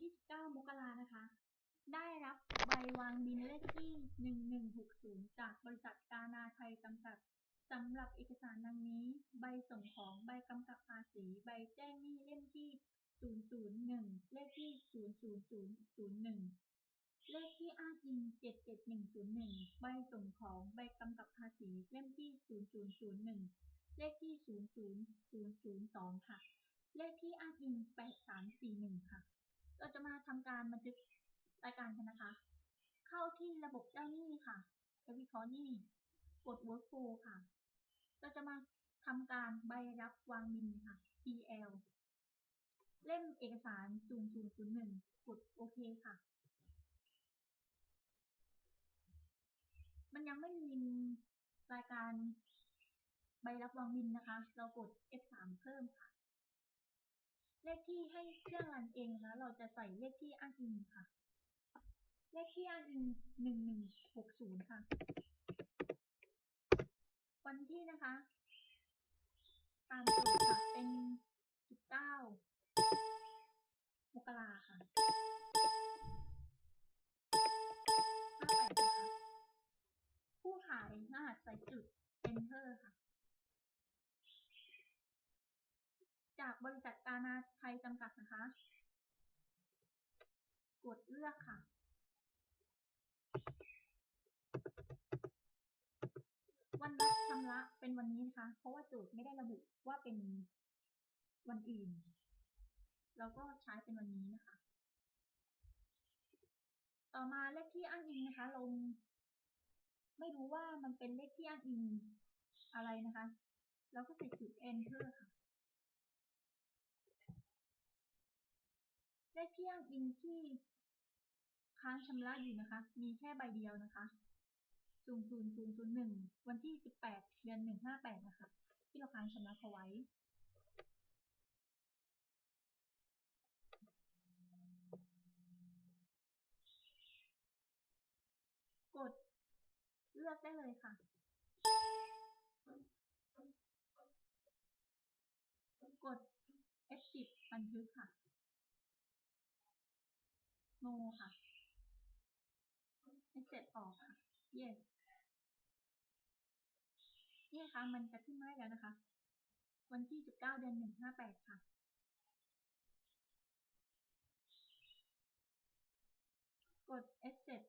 ที่ 19 มกรานะคะ ได้รับใบวางบินเลขที่ 1160 จากบริษัทกานาไทยจำกัดสำหรับเอกสารดังนี้ ใบส่งของใบกำกับภาษี ใบแจ้งหนี้เล่มที่ 001 เลขที่ 00001 เลขที่อ้างอิง 77101 ใบส่งของใบกำกับภาษีเล่มที่ 0001 เลขที่ 00002 ค่ะ เลขที่อ้างอิง 834 เราจะมาทำการบันทึกรายการกันนะคะ เข้าที่ระบบเจ้าหนี้ค่ะไปวิเคราะห์หนี้กด workflow ค่ะ เราจะมาทำการใบรับวางบินค่ะ PL เล่มเอกสาร0001กดโอเคค่ะ มันยังไม่มีรายการใบรับวางบินนะคะ เรากด F3 เพิ่มค่ะ เลขที่ให้เครื่องรันเองแล้วเราจะใส่เลขที่อ้างอิงค่ะ เลขที่อ้างอิงหนึ่งหกศูนย์ค่ะ วันที่นะคะ ตามโจทย์ค่ะเป็นสิบเก้า จากบริษัทกานาไทยจำกัดนะคะ กดเลือกค่ะ วันรับชำระเป็นวันนี้นะคะ เพราะว่าโจทย์ไม่ได้ระบุว่าเป็นวันอื่น เราก็ใช้เป็นวันนี้นะคะ ต่อมาเลขที่อ้างอิงนะคะ ลง ไม่รู้ว่ามันเป็นเลขที่อ้างอิงอะไรนะคะเราก็ใส่จุด enter ค่ะ เลขที่อ้างอิงที่ค้างชำระอยู่นะคะ มีแค่ใบเดียวนะคะ00001 วันที่ 18 เดือน 158 นะคะ ที่เราค้างชำระเขาไว้กดเลือกได้เลยค่ะ กด F10 บันทึกค่ะ no ค่ะ s7 ออกค่ะ yes นี่นะคะมันจะขึ้นมาให้แล้วนะคะ วันที่ 19 เดือน 158 ค่ะกด Exit